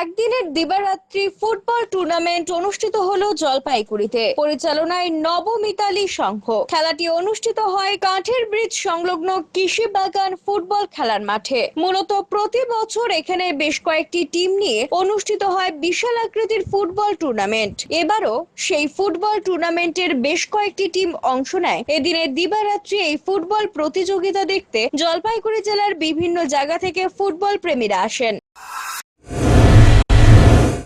একদিনের দিবারাত্রি football tournament অনুষ্ঠিত হলো জলপাইগুড়িতে। পরিচালনায় নবমিতালি সংঘ। খেলাটি অনুষ্ঠিত হয় কাঠের ব্রিজ সংলগ্ন কৃষি বাগান ফুটবল খেলার মাঠে। মূলত প্রতি বছর এখানে বেশ কয়েকটি টিম নিয়ে অনুষ্ঠিত হয় বিশাল আকৃতির ফুটবল টুর্নামেন্ট। এবারও সেই ফুটবল টুর্নামেন্টের বেশ কয়েকটি টিম অংশ নেয়। এদিনে দিবারাত্রি এই ফুটবল প্রতিযোগিতা দেখতে জলপাইগুড়ি জেলার বিভিন্ন জায়গা থেকে ফুটবল প্রেমীরা আসেন।